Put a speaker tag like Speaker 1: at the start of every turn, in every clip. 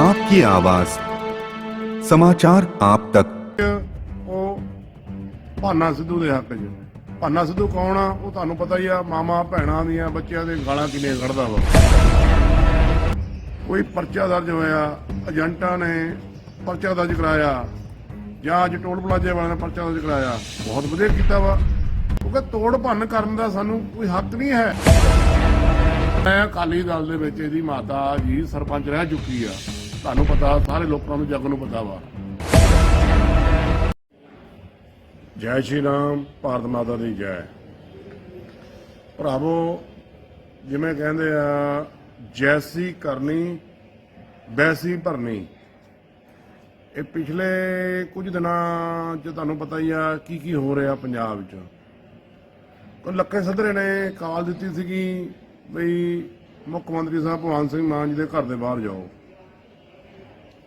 Speaker 1: आपकी आवाज समाचार आप तक
Speaker 2: ਉਹ ਭਾਨਾ ਸਿੱਧੂ ਦੇ ਹੱਕ 'ਚ ਭਾਨਾ ਸਿੱਧੂ ਕੌਣ ਆ ਉਹ ਤੁਹਾਨੂੰ ਪਤਾ ਹੀ ਆ ਮਾਮਾ ਭੈਣਾਂ ਦੀਆਂ ਬੱਚਿਆਂ ਦੇ ਗਾਲਾਂ ਕਿਨੇ ਕੱਢਦਾ ਵਾ ਕੋਈ ਪਰਚਾ ਦਰਜ ਹੋਇਆ ਏਜੰਟਾਂ ਨੇ ਪਰਚਾ ਦਰਜ ਕਰਾਇਆ ਜਾਂ ਅੱਜ ਟੋਲ ਪਲਾਜ਼ੇ ਵਾਲਿਆਂ ਨੇ ਪਰਚਾ ਦਰਜ ਕਰਾਇਆ ਬਹੁਤ ਵਧੀਆ ਕੀਤਾ ਵਾ ਕਿਉਂਕਿ ਤੋੜ ਭੰਨ ਕਰਨ ਦਾ ਸਾਨੂੰ ਕੋਈ ਹੱਕ ਨਹੀਂ ਹੈ ਮੈਂ ਅਕਾਲੀ ਦਲ ਦੇ ਵਿੱਚ ਇਹਦੀ ਮਾਤਾ ਜੀ ਸਰਪੰਚ ਰਹਿ ਚੁੱਕੀ ਆ ਤੁਹਾਨੂੰ ਪਤਾ, ਸਾਰੇ ਲੋਕਾਂ ਨੂੰ, ਜੱਗ ਨੂੰ ਪਤਾ ਵਾ। ਜੈ ਸ਼੍ਰੀ ਰਾਮ, ਭਾਰਤ ਮਾਤਾ ਦੀ ਜੈ। ਭਰਾਵੋ, ਜਿਵੇਂ ਕਹਿੰਦੇ ਆ, ਜੈਸੀ ਕਰਨੀ, ਵੈਸੀ ਭਰਨੀ। ਇਹ ਪਿਛਲੇ ਕੁਝ ਦਿਨਾਂ 'ਚ ਤੁਹਾਨੂੰ ਪਤਾ ਹੀ ਆ ਕੀ ਕੀ ਹੋ ਰਿਹਾ ਪੰਜਾਬ 'ਚ। ਉਹ ਲੱਕੇ ਸੱਧਰੇ ਨੇ ਕਾਲ ਦਿੱਤੀ ਸੀਗੀ, ਬਈ ਮੁੱਖ ਮੰਤਰੀ ਸਾਹਿਬ ਭਗਵੰਤ ਸਿੰਘ ਮਾਨ ਜੀ ਦੇ ਘਰ ਦੇ ਬਾਹਰ ਜਾਓ।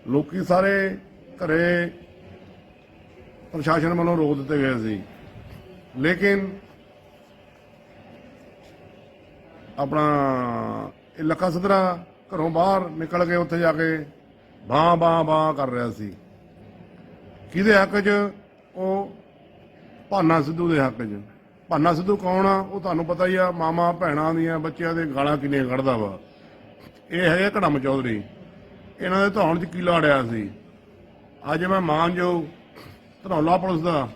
Speaker 2: ਲੋਕੀ ਸਾਰੇ ਘਰੇ ਪ੍ਰਸ਼ਾਸਨ ਵੱਲੋਂ ਰੋਕ ਦਿੱਤੇ ਗਏ ਸੀ। ਲੇਕਿਨ ਆਪਣਾ ਇਹ ਲੱਖਾ ਸਦਰਾ ਘਰੋਂ ਬਾਹਰ ਨਿਕਲ ਕੇ ਉੱਥੇ ਜਾ ਕੇ ਬਾਂ ਬਾਂ ਬਾਂ ਕਰ ਰਿਹਾ ਸੀ। ਕਿਹਦੇ ਹੱਕ 'ਚ? ਉਹ ਭਾਨਾ ਸਿੱਧੂ ਦੇ ਹੱਕ 'ਚ। ਭਾਨਾ ਸਿੱਧੂ ਕੌਣ ਆ? ਉਹ ਤੁਹਾਨੂੰ ਪਤਾ ਹੀ ਆ ਮਾਮਾ ਭੈਣਾਂ ਦੀਆਂ ਬੱਚਿਆਂ ਦੇ ਗਾਲਾਂ ਕਿਨੇ ਕੱਢਦਾ ਵਾ। ਇਹ ਹੈਗੇ ਕੜਮ ਚੌਧਰੀ। ਇਹਨਾਂ ਦੇ ਧੌਣ 'ਚ ਕੀਲਾ ਅੜਿਆ ਸੀ? ਅੱਜ ਮੈਂ ਮਾਨਯੋਗ ਧਨੌਲਾ ਪੁਲਿਸ ਦਾ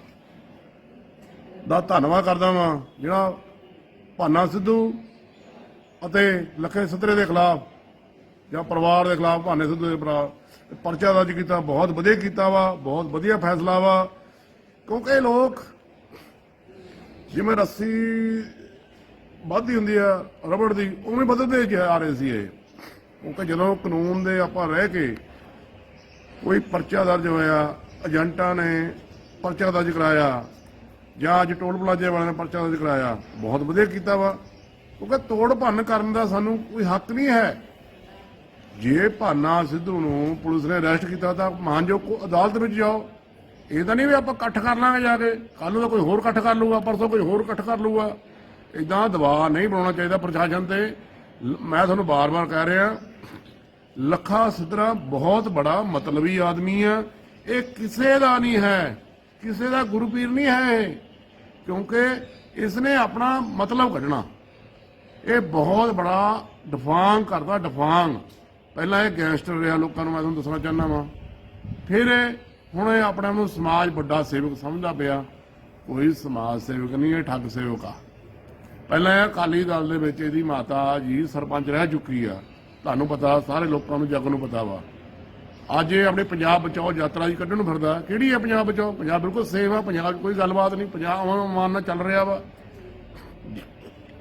Speaker 2: ਦਾ ਧੰਨਵਾਦ ਕਰਦਾ ਵਾਂ, ਜਿਹੜਾ ਭਾਨਾ ਸਿੱਧੂ ਅਤੇ ਲੱਖੇ ਸਤਰੇ ਦੇ ਖਿਲਾਫ ਜਾਂ ਪਰਿਵਾਰ ਦੇ ਖਿਲਾਫ ਭਾਨੇ ਸਿੱਧੂ ਦੇ ਭਰਾ ਪਰਚਾ ਦਰਜ ਕੀਤਾ, ਬਹੁਤ ਵਧੀਆ ਕੀਤਾ ਵਾ, ਬਹੁਤ ਵਧੀਆ ਫੈਸਲਾ ਵਾ। ਕਿਉਂਕਿ ਲੋਕ ਜਿਵੇਂ ਰੱਸੀ ਵੱਧਦੀ ਹੁੰਦੀ ਆ, ਰਬੜ ਦੀ, ਉਵੇਂ ਵੱਧਦੇ ਜਾ ਰਹੇ ਸੀ ਇਹ। ਕਿਉਂਕਿ ਜਦੋਂ ਕਾਨੂੰਨ ਦੇ ਆਪਾਂ ਰਹਿ ਕੇ ਕੋਈ ਪਰਚਾ ਦਰਜ ਹੋਇਆ, ਏਜੰਟਾਂ ਨੇ ਪਰਚਾ ਦਰਜ ਕਰਾਇਆ ਜਾਂ ਅੱਜ ਟੋਲ ਪਲਾਜ਼ੇ ਵਾਲਿਆਂ ਨੇ ਪਰਚਾ ਦਰਜ ਕਰਾਇਆ, ਬਹੁਤ ਵਧੀਆ ਕੀਤਾ ਵਾ। ਕਿਉਂਕਿ ਤੋੜ ਭੰਨ ਕਰਨ ਦਾ ਸਾਨੂੰ ਕੋਈ ਹੱਕ ਨਹੀਂ ਹੈ। ਜੇ ਭਾਨਾ ਸਿੱਧੂ ਨੂੰ ਪੁਲਿਸ ਨੇ ਅਰੈਸਟ ਕੀਤਾ ਤਾਂ ਮਾਨਜੋ ਕੋ ਅਦਾਲਤ ਵਿੱਚ ਜਾਓ। ਇਹ ਤਾਂ ਨਹੀਂ ਵੀ ਆਪਾਂ ਇਕੱਠ ਕਰ ਲਾਂਗੇ ਜਾ ਕੇ। ਕੱਲ ਨੂੰ ਤਾਂ ਕੋਈ ਹੋਰ ਇਕੱਠ ਕਰ ਲੂਗਾ ਪਰਸੋਂ ਕੋਈ ਹੋਰ ਇਕੱਠ ਕਰ ਲੂਗਾ ਇਦਾਂ ਦਬਾਅ ਨਹੀਂ ਬਣਾਉਣਾ ਚਾਹੀਦਾ ਪ੍ਰਸ਼ਾਸਨ ਤੇ। ਲ- ਮੈਂ ਤੁਹਾਨੂੰ ਬਾਰ-ਬਾਰ ਕਹਿ ਰਿਹਾ ਲੱਖਾ ਸਿੱਧਰਾ ਬਹੁਤ ਬੜਾ ਮਤਲਬੀ ਆਦਮੀ ਆ ਇਹ ਕਿਸੇ ਦਾ ਨਹੀਂ ਹੈ। ਕਿਸੇ ਦਾ ਗੁਰਪੀਰ ਨਹੀਂ ਹੈ ਇਹ। ਕਿਉਂਕਿ ਇਸ ਨੇ ਆਪਣਾ ਮਤਲਬ ਕੱਢਣਾ। ਇਹ ਬਹੁਤ ਬੜਾ ਡਫਾਂਗ ਕਰਦਾ, ਡਫਾਂਗ। ਪਹਿਲਾਂ ਇਹ ਗੈਂਗਸਟਰ ਰਿਹਾ, ਲੋਕਾਂ ਨੂੰ ਮੈਂ ਤੁਹਾਨੂੰ ਦੱਸਣਾ ਚਾਹੁੰਦਾ ਵਾਂ। ਫਿਰ ਇਹ, ਹੁਣ ਇਹ ਆਪਣੇ ਆਪ ਨੂੰ ਸਮਾਜ ਵੱਡਾ ਸੇਵਕ ਸਮਝਦਾ ਪਿਆ। ਕੋਈ ਸਮਾਜ ਸੇਵਕ ਨਹੀਂ, ਇਹ ਠੱਗ ਸੇਵਕ ਆ। ਪਹਿਲਾਂ ਇਹ ਅਕਾਲੀ ਦਲ ਦੇ ਵਿੱਚ ਇਹਦੀ ਮਾਤਾ ਜੀ ਸਰਪੰਚ ਰਹਿ ਚੁੱਕੀ ਆ। ਤੁਹਾਨੂੰ ਪਤਾ, ਸਾਰੇ ਲੋਕਾਂ ਨੂੰ, ਜੱਗ ਨੂੰ ਪਤਾ ਵਾ। ਅੱਜ ਇਹ ਆਪਣੇ ਪੰਜਾਬ ਬਚਾਓ ਯਾਤਰਾ ਜੀ ਕੱਢਣ ਨੂੰ ਫਿਰਦਾ। ਕਿਹੜੀ ਹੈ ਪੰਜਾਬ ਬਚਾਓ? ਪੰਜਾਬ ਬਿਲਕੁਲ ਸੇਫ ਆ, ਪੰਜਾਬ ਕੋਈ ਗੱਲਬਾਤ ਨਹੀਂ, ਪੰਜਾਬ ਮਾਨ ਨਾਲ ਚੱਲ ਰਿਹਾ ਵਾ।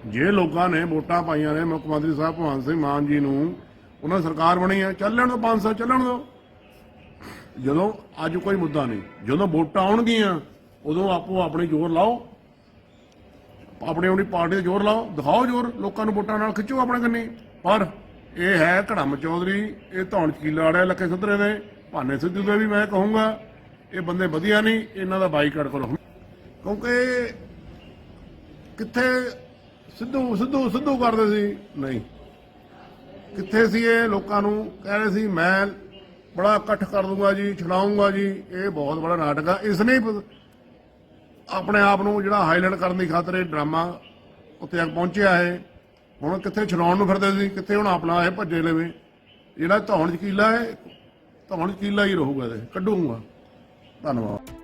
Speaker 2: ਜੇ ਲੋਕਾਂ ਨੇ ਵੋਟਾਂ ਪਾਈਆਂ ਨੇ, ਮੁੱਖ ਮੰਤਰੀ ਸਾਹਿਬ ਭਗਵੰਤ ਸਿੰਘ ਮਾਨ ਜੀ ਨੂੰ, ਉਹਨਾਂ ਸਰਕਾਰ ਬਣੀ ਹੈ ਚੱਲਣ ਦੋ 5 ਸਾਲ ਚੱਲਣ ਦੋ ਜਦੋਂ ਅੱਜ ਕੋਈ ਮੁੱਦਾ ਨਹੀਂ, ਜਦੋਂ ਵੋਟਾਂ ਆਉਣਗੀਆਂ, ਉਦੋਂ ਆਪੋ ਆਪਣੇ ਜ਼ੋਰ ਲਾਓ। ਆਪਣੇ ਆਪਣੀ ਪਾਰਟੀ ਦਾ ਜ਼ੋਰ ਲਾਓ, ਦਿਖਾਓ ਜ਼ੋਰ, ਲੋਕਾਂ ਨੂੰ ਵੋਟਾਂ ਨਾਲ ਖਿੱਚੋ ਆਪਣੇ ਕੰਨੀ, ਪਰ ਇਹ ਹੈ ਘੜਮ ਚੌਧਰੀ, ਇਹ ਧੌਣ ਚਕੀਲਾ ਆੜਿਆ ਲੱਕੇ ਸੱਤਰੇ ਦੇ ਭਾਨੇ ਸਿੱਧੂ ਦੇ ਵੀ ਮੈਂ ਕਹੂੰਗਾ, ਇਹ ਬੰਦੇ ਵਧੀਆ ਨਹੀਂ ਇਹਨਾਂ ਦਾ ਬਾਈਕਾਟ ਕਰੋ। ਕਿਉਂਕਿ ਕਿੱਥੇ ਸਿੱਧੂ ਸਿੱਧੂ ਸਿੱਧੂ ਕਰਦੇ ਸੀ? ਨਹੀਂ। ਕਿੱਥੇ ਸੀ ਇਹ ਲੋਕਾਂ ਨੂੰ? ਕਹਿ ਰਹੇ ਸੀ, ਮੈਂ ਬੜਾ ਇਕੱਠ ਕਰ ਦੂੰਗਾ ਜੀ, ਛਡਾਊਂਗਾ ਜੀ, ਇਹ ਬਹੁਤ ਬੜਾ ਨਾਟਕ ਆ। ਇਸ ਨੇ ਆਪਣੇ ਆਪ ਨੂੰ ਜਿਹੜਾ ਹਾਈਲਾਈਟ ਕਰਨ ਦੀ ਖਾਤਰ ਇਹ ਡਰਾਮਾ ਉੱਤੇ ਤੱਕ ਪਹੁੰਚਿਆ ਹੈ। ਹੁਣ ਕਿੱਥੇ ਛਡਾਉਣ ਨੂੰ ਫਿਰਦੇ ਸੀ? ਕਿੱਥੇ ਹੁਣ ਆਪਣਾ ਇਹ ਭੱਜੇ ਲਵੇ? ਜਿਹੜਾ ਧੌਣ ਚਕੀਲਾ ਹੈ, ਧੌਣ ਚਕੀਲਾ ਹੀ ਰਹੂਗਾ ਇਹ ਕੱਢੂਗਾ। ਧੰਨਵਾਦ।